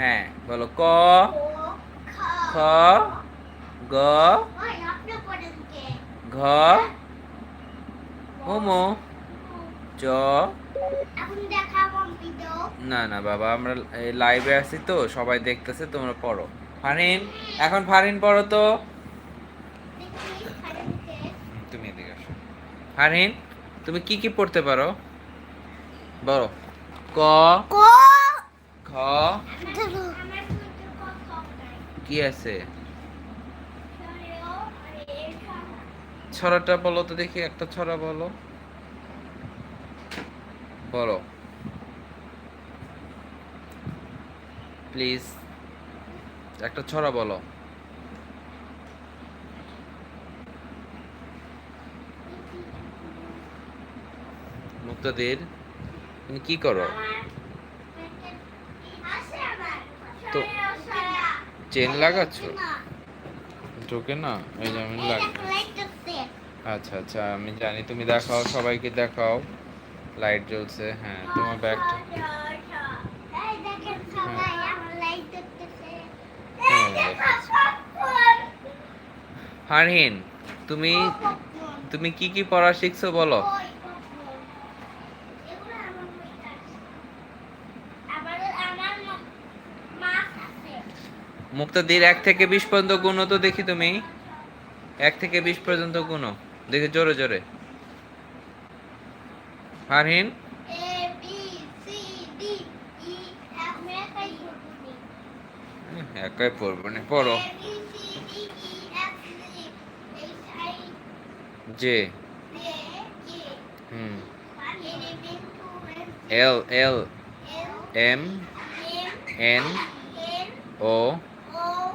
হ্যাঁ বলো ক? খ। গ। ঘ। মোমো। চ না না বাবা আমরা লাইভে আছি তো সবাই দেখতেছে তোমরা পড়ো। ফারিন এখন ফারিন পড়ো তো। তুমি এদিকে আসো। ফারহিন তুমি কি কি পড়তে পারো? বলো। ক। ক। খ। ক আছে? ছড়াটা বলো তো দেখি, একটা ছড়া বলো। বলো। প্লিজ, একটা ছড়া বলো। মুক্তাদির, তুমি কি করো আছে আমার তো- চেন লাগাচ্ছ ঢোকে না এই যে আমি আচ্ছা আচ্ছা আমি জানি তুমি দেখাও সবাইকে দেখাও লাইট জ্বলছে হ্যাঁ তোমার ব্যাগটা হ্যাঁ, ফারহিন তুমি তুমি কি কি পড়া শিখছো বলো ওই popcorn। এগুলো আমার বইতে আছে। আবার আমার মা- মাছ আছে। মুক্তাদির এক থেকে বিশ পর্যন্ত গুণো তো দেখি তুমি। এক থেকে বিশ পর্যন্ত গুণো দেখি জোরে জোরে। ফারহিন? E, একাই পড়ব না। পড়ো। D, E, J hmm. L L M N O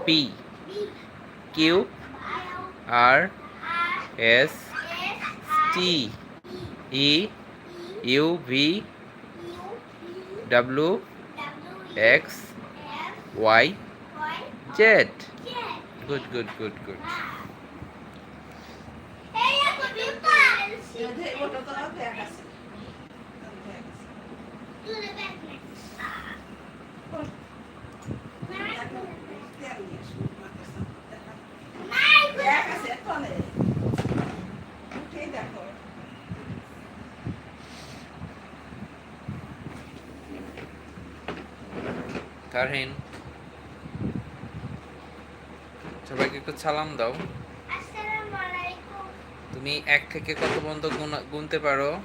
P B, Q L, R R, S S, T I, E E, U V U, V, W W, E, X F, Y Y, Z Z. Good good good good এই দেখো বিপাল। ওটা তো bag আছে Farhin সবাইকে একটু সালাম দাও। তুমি এক থেকে কত পর্যন্ত গুনা- গুনতে পারো?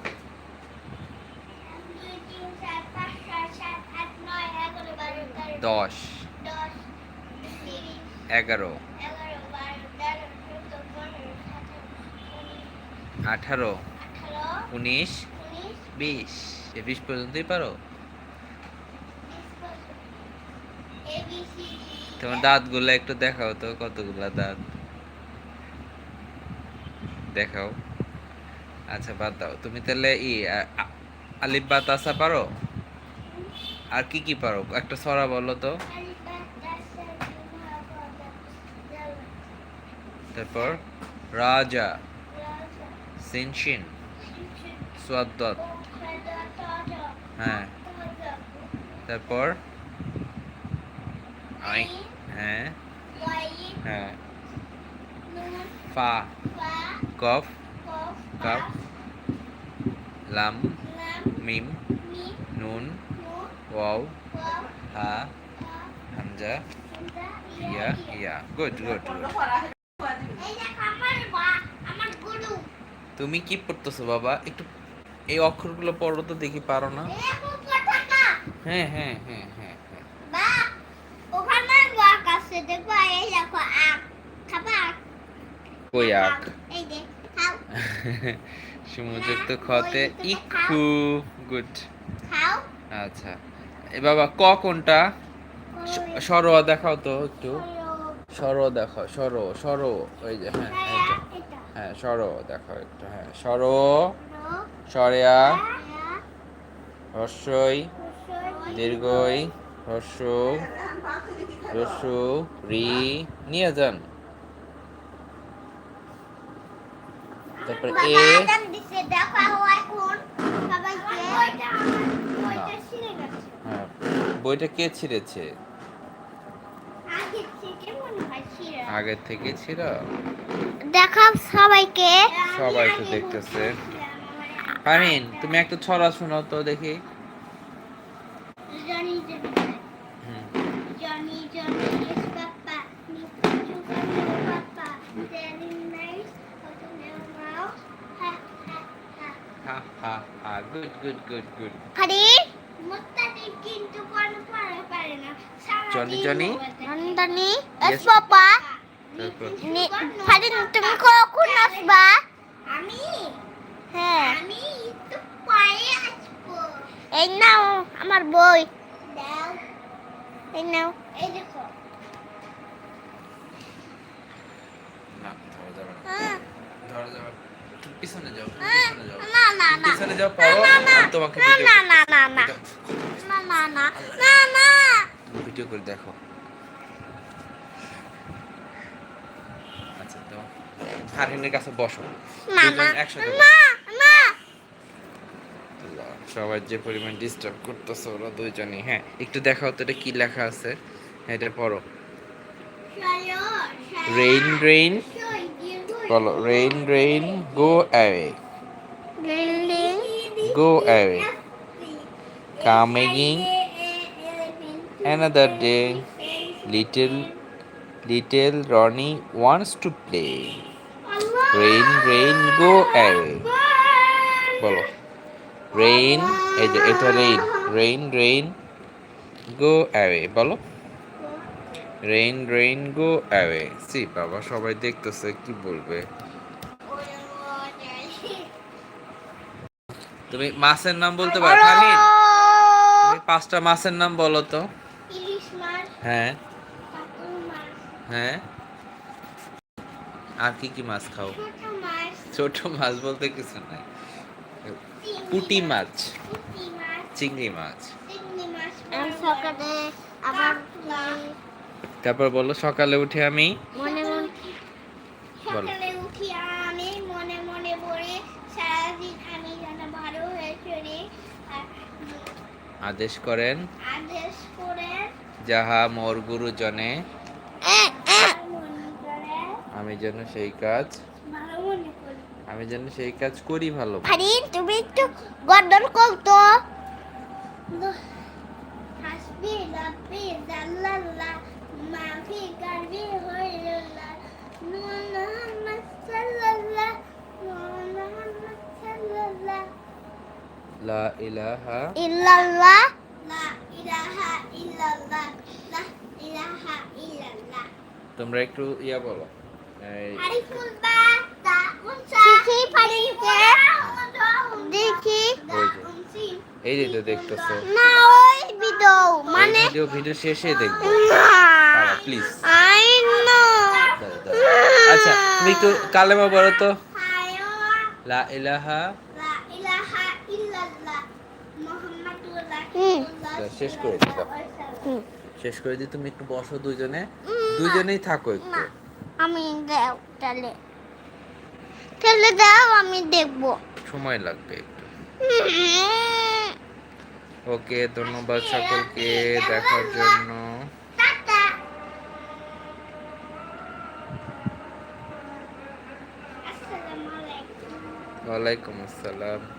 দশ। এগারো। আঠারো উনিশ বিশ। এ বিশ পর্যন্তই পারো বিশ পঁচিশ এ বি সি ডি তোমার দাঁত দাঁতগুলো একটু দেখাও তো, কতগুলা দাঁত? দেখাও। আচ্ছা বাদ দাও। তুমি তাহলে ই আলিফ বা তাসা পারো? আর কি কি পারো? একটা সরা বলো তো। তারপর, রাজা। সিনশিন। সোয়াদ্দত হ্যাঁ। তারপর হ্যাঁ হ্যাঁ ফা কফ কাফ লাম মিম নুন ওয়াও হা হামজা ইয়া ইয়া গুড গুড গুড তুমি কি পড়তেছো বাবা? একটু এই অক্ষরগুলো পড়ো তো দেখি পারো না। হ্যাঁ হ্যাঁ হ্যাঁ হ্যাঁ হ্যাঁ। কই আখ? সমুযুক্ত খতে ইক্ষু। গুড। আচ্ছা। এ বাবা ক কোনটা? সর দেখাও তো একটু। সর দেখাও সর সর ওই যে হ্যাঁ হ্যাঁ সর দেখাও একটু হ্যাঁ সর সরেয়া। হর্ষই। দীর্ঘই। হর্ষ রি নিয়ে যান। তারপর এ। হ্যাঁ। বইটা কে ছিঁড়েছে? আগের থেকে ছিল দেখাও সবাইকে। সবাই তো দেখতেছে। পারমিন তুমি একটা ছড়া শোনাও তো দেখি। গুড গুড গুড গুড খালি মুত্তাদি কিন্তু কোন পড়া পারে না জনি জনি? is papa তারপর খালি তুমি কখন আসবা? আমি? হ্যাঁ। আমি একটু পরে আসব। এই নাও আমার বই। দাও। এই নাও। এই দেখো। না ধরা যাবে না। ধরা যাবে পিছনে যাও পিছনে যাও। না না না। পিছনে যাও পারো? না, না, আমি তোমাকে না, না, না, না, না। না না। না না। না ভিডিও করে দেখো। আচ্ছা তো ফারহিনের কাছে বসো। না দুজন না। একসাথে না না। আল্লাহ, সবাই যে পরিমাণ ডিস্টার্ব করতেছে ওরা দুইজনই। হ্যাঁ একটু দেখাও তো এটা কি লেখা আছে। এটা পড়ো। রেইন রেইন বলো rain rain go away rain rain go away coming another day little little Roni wants to play rain rain go away বলো। রেইন এই যে এটা rain rain rain go away বলো। Rain রেইন গো অ্যাওয়ে সি বাবা সবাই দেখতেছে কি বলবে? তুমি মাছের নাম বলতে পারো খালিন তুমি পাঁচটা মাছের নাম বলো তো। ইলিশ মাছ হ্যাঁ। হ্যাঁ। আর কি কি মাছ খাও? ছোট মাছ। বলতে কিছু নাই। পুটি মাছ। পুঁটি মাছ। চিংড়ি মাছ। চিংড়ি মাছ সকালে আবার তারপর বলো সকালে উঠে আমি মনে মনে বলো। সকালে উঠি আমি মনে মনে পড়ে সারাদিন আমি যেন ভালো হয়ে চলি। আদেশ করেন। আদেশ করে যাহা মোর গুরুজনে আমি যেন সেই কাজ আমি যেন সেই কাজ করি ভালো তুমি একটু গর্দন করতো হাসবি লাভবি জাল্লাল্লাহ লা ইলাহা ইল্লাল্লাহ লা ইলাহা ইল্লাল্লাহ লা ইলাহা ইল্লাল্লাহ। তোমরা একটু ইয়া বলো। এই যে। তো দেখতেছো। না ওই ভিডিও মানে ভিডিও ভিডিও শেষে দেখব। Please I know. আচ্ছা তুমি একটু কালেমা বলো তো। লা ইলাহা। শেষ করে দিও। শেষ করে দিয়ে তুমি একটু বসো দুজনে। দুজনেই থাকো একটু। আমি দাও তাহলে। তাহলে দাও আমি দেখব। সময় লাগবে একটু। ওকে ধন্যবাদ সকলকে দেখার জন্য। ওয়ালাইকুম আসসালাম।